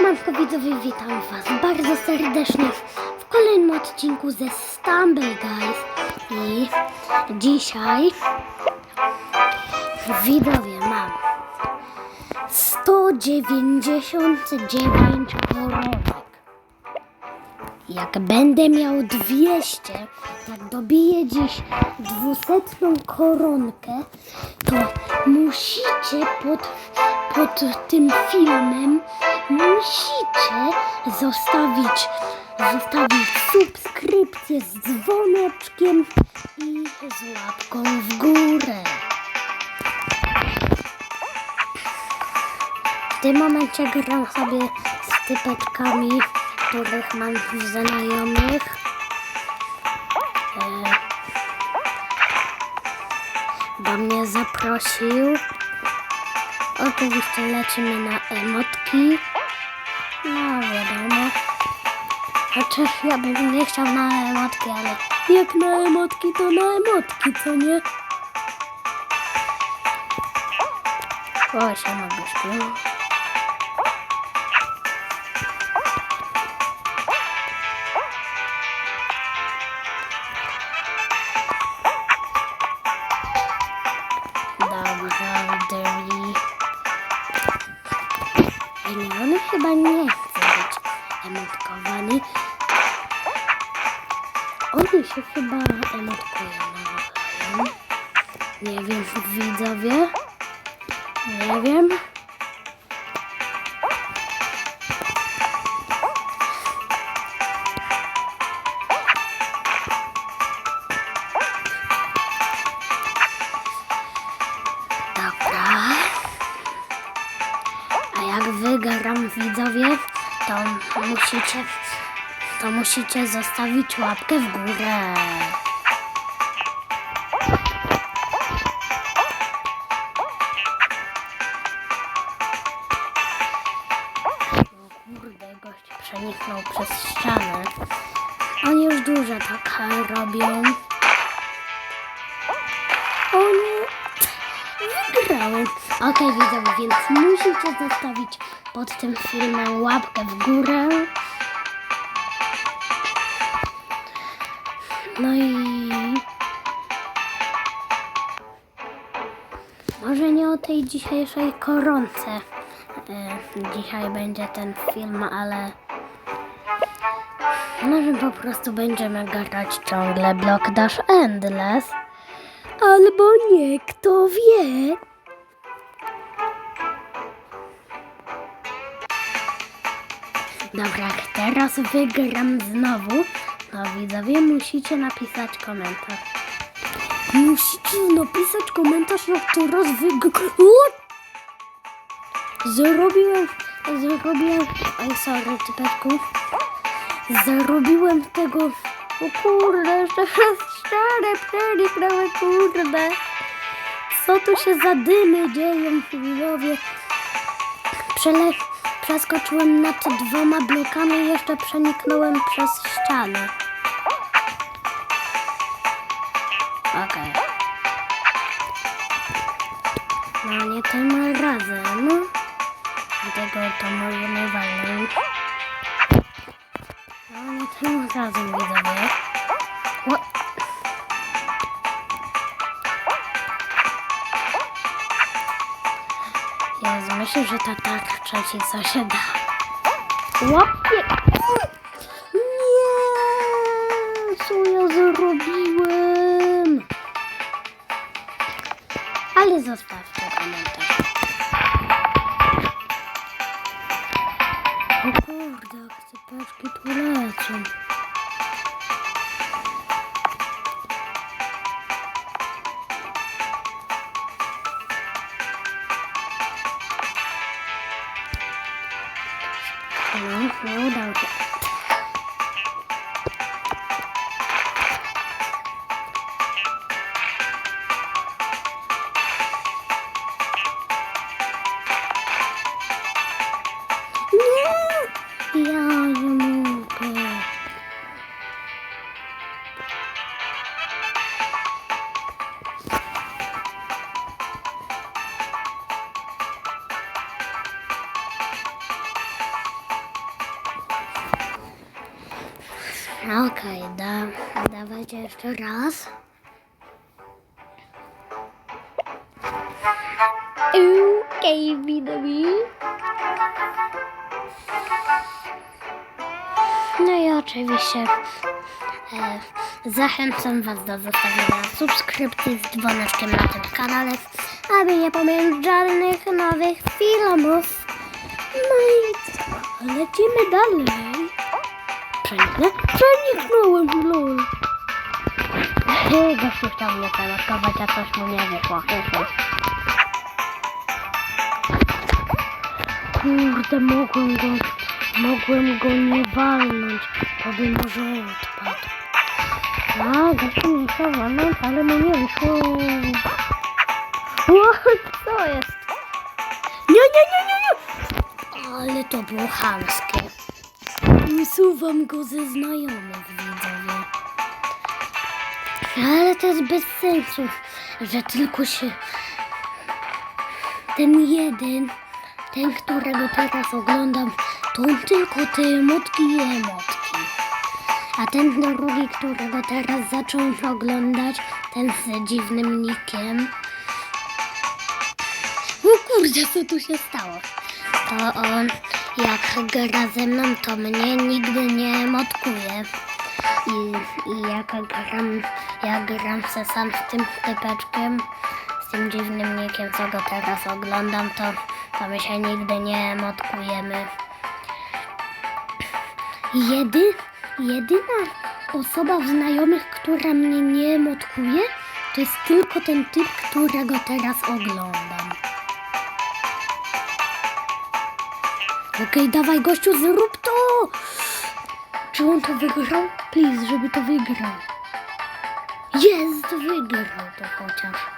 Siemanko widzowie, witam was bardzo serdecznie w kolejnym odcinku ze Stumble Guys i dzisiaj widzowie mam 199 koronek. Jak będę miał 200, jak dobiję dziś 200 koronkę, to musicie pod, pod tym filmem musicie zostawić, zostawić subskrypcję z dzwoneczkiem i z łapką w górę. W tym momencie gram sobie z typeczkami, których mam znajomych. E, do mnie zaprosił. Oczywiście lecimy na emotki. No wiadomo. Chociaż ja bym nie chciał na emotki, ale jak na emotki, to na emotki, co nie? O, siema Byszku. Dobra, chyba nie chce być emotkowany. Oni się chyba emotkują nawzajem. Nie wiem, widzowie. Nie wiem. Wygram widzowie, to musicie, to musicie zostawić łapkę w górę. O kurde, gość przeniknął przez Okej, widzowie, więc musicie zostawić pod tym filmem łapkę w górę. No i... Może nie o tej dzisiejszej koronce. E, dzisiaj będzie ten film, ale... Może po prostu będziemy grać ciągle Block Dash Endless. Albo nie, kto wie. Dobra, teraz wygram znowu, no widzowie musicie napisać komentarz. Musicie napisać komentarz, jak teraz wygram. Zrobiłem, zrobiłem, oj sorry typeczku. Zrobiłem tego, o kurde, szczere przeniknęły, kurde. Co tu się za dymy dzieją, widzowie? Przele przeskoczyłem nad dwoma blokami i jeszcze przeniknąłem przez ścianę. Okej. No nie tym razem. Dlatego to możemy walnąć. No nie tym razem widzowie. Jezu, myślę, że ta tarcza ci co się da. Łapie! Nie! Co ja zrobiłem? Ale zostawcie komentarz. Okej, okay, da, dawajcie jeszcze raz. Okej, okay, widowi. No i oczywiście zachęcam Was do zostawienia subskrypcji z dzwoneczkiem na tym kanale, aby nie pominąć żadnych nowych filmów. No i? Lecimy dalej. Przeniknę? Przeniknąłem, lol. Gościu chciał mnie teleskować, a coś mu nie wyszło. Kurde, mogłem go, mogłem go nie walnąć, to by może odpadł. A, gościu mnie chciał walnąć, ale mu nie wyszło. O, co jest? Nie, nie, nie, nie, nie! Ale to było chamskie. Usuwam go ze znajomych, widzowie. Ale to jest bez sensu, że tylko się ten jeden, ten, którego teraz oglądam, to on tylko te emotki i emotki. A ten drugi, którego teraz zacząłem oglądać, ten z dziwnym nikiem. O kurde, co tu się stało? To on, jak gra ze mną, to mnie nigdy nie emotkuje. I, i jak gram, jak gram se sam z tym typeczkiem, z tym dziwnym nikiem, co go teraz oglądam, to, to my się nigdy nie emotkujemy. Jedy, jedyna osoba w znajomych, która mnie nie emotkuje, to jest tylko ten typ, którego teraz oglądam. Okej, dawaj gościu, zrób to! Czy on to wygrał? Please, żeby to wygrał. Jest, wygrał to chociaż.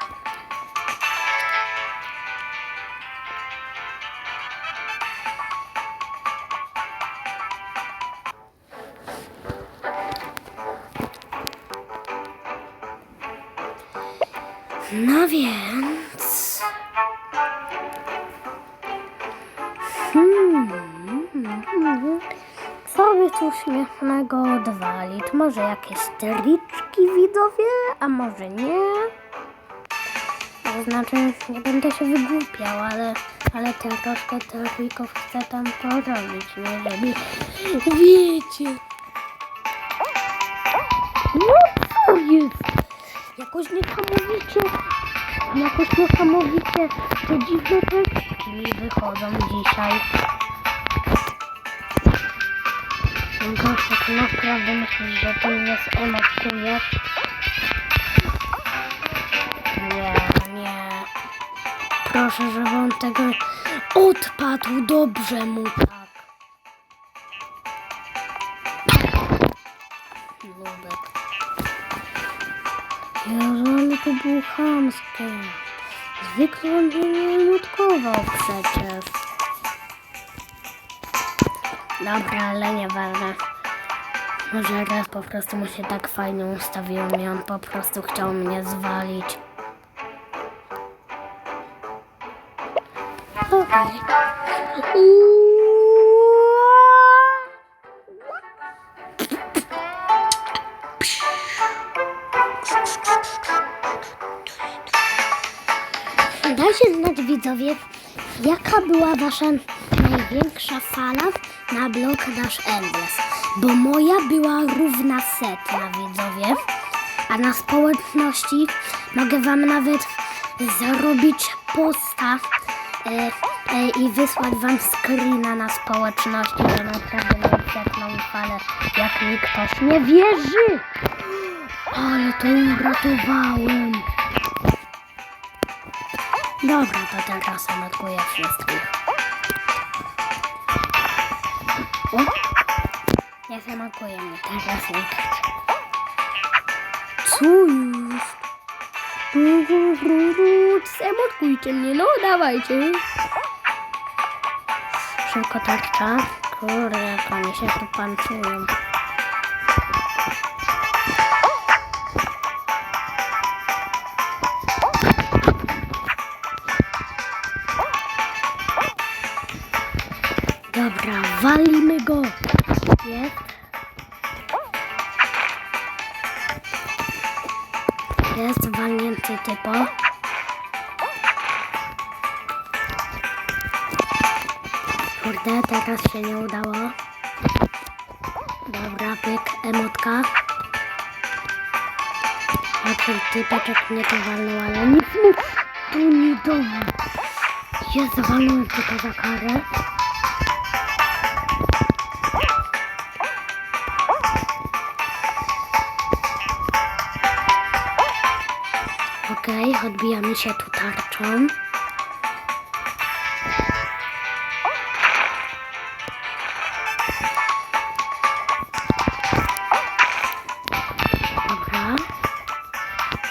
No więc... Hmm. Co by tu śmiesznego odwalić? Może jakieś triczki widzowie, a może nie? To znaczy, nie będę się wygłupiał, ale, ale troszkę trików chcę tam porobić, nie żeby... Wiecie... No co jest? Jakoś niesamowicie... Jakoś niesamowicie te dziwne tekstki mi wychodzą dzisiaj. Gosia, ty naprawdę myślisz, że ty mnie zemotkujesz? Nie, nie. Proszę, żeby on tego odpadł. Dobrze mu tak. Lubek. Ale to było chamskie. Zwykle on by nie emotkował przecież. Dobra, ale nieważne. Może raz po prostu mu się tak fajnie ustawiło i on po prostu chciał mnie zwalić. Okej. Widzowie, jaka była wasza największa fala na blok nasz Endless. Bo moja była równa setna widzowie, a na społeczności mogę wam nawet zrobić posta e, e, i wysłać wam screena na społeczności, że naprawdę mam setną falę, jak mi ktoś nie wierzy. Ale to uratowałem. Dobra, to teraz emotkuję wszystkich. O! Nie zamakuje mnie teraz nikt. Co jest? Zemotkujcie mnie, no dawajcie. Szybko tarcza. Kurde, jak oni się tu panczują. Dobra, walimy go. Jest. Jest walnięty typo. Kurde, teraz się nie udało. Dobra, pyk, emotka. A ten typeczek mnie to walnął, ale nic mu tu nie dom. Jest, walnąłem tylko za karę. Okej, odbijamy się tu tarczą. Dobra.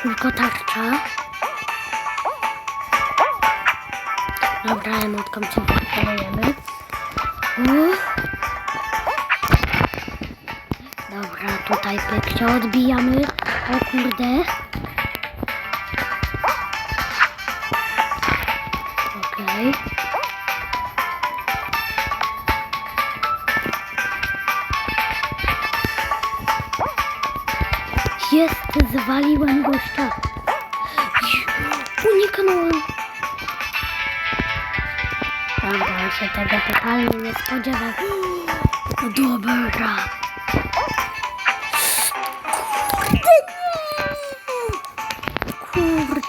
Tylko tarcza. Dobra, emotką cię wykonujemy. Dobra, tutaj pyk się odbijamy. O kurde.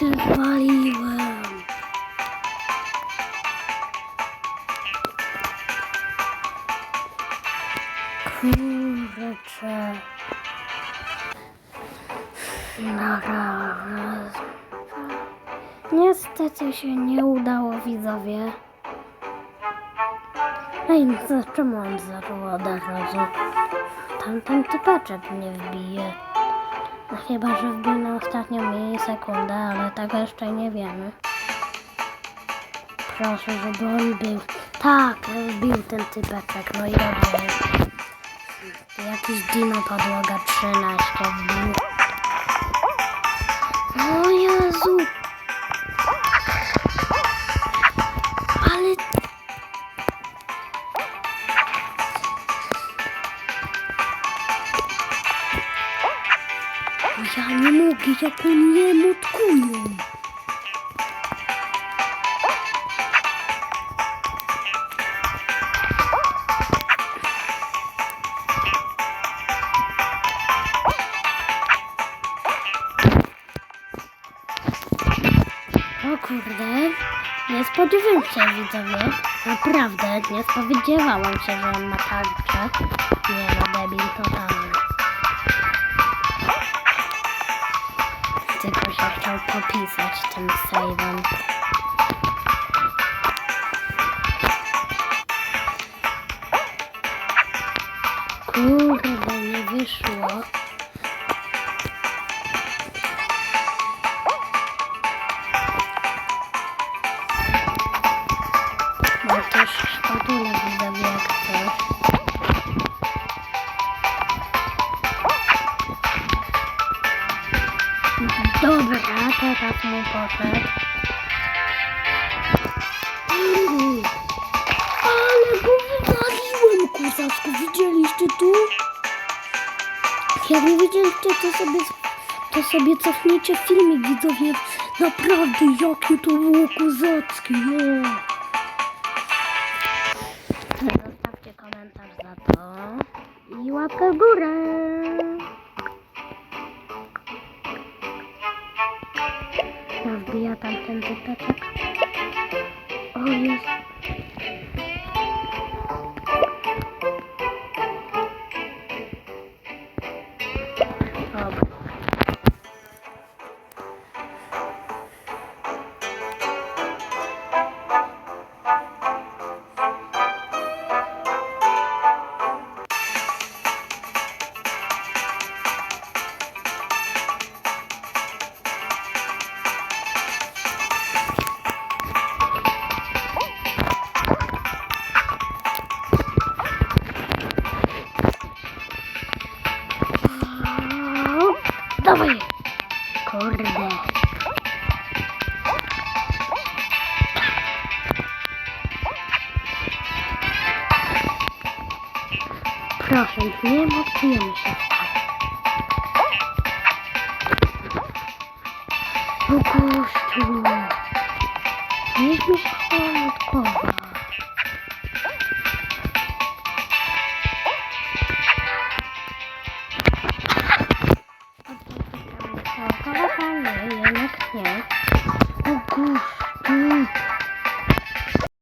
Kurde, zwaliłem. Kurczę. Nara. Niestety się nie udało widzowie. Ej, no czemu on zaczął od razu? Tamten typeczek mnie wbije. No chyba, że wbił na ostatnią milisekundę, ale tego jeszcze nie wiemy. Proszę, żeby on był. Tak, wbił ten typeczek, no i dobrze. Jakiś dino podłoga 13 wbił. O Jezu! Ja nie mogę, jak oni nie mutkują. O kurde, nie spodziewałem się widzowie. Naprawdę, nie spodziewałam się, że on ma tarczę. Nie no, debil totalny. Się chciał popisać Uuu, Ale go wywaliłem, kuzaczku. Widzieliście tu? Jak nie widzieliście, to sobie, to sobie cofnijcie filmik, widzowie. Naprawdę, jakie to było kuzackie, jo. Zostawcie komentarz za to i łapkę w górę. Wbija tam ten Proszę, nie mocujemy się. No gościu. Weź mi się odkoła.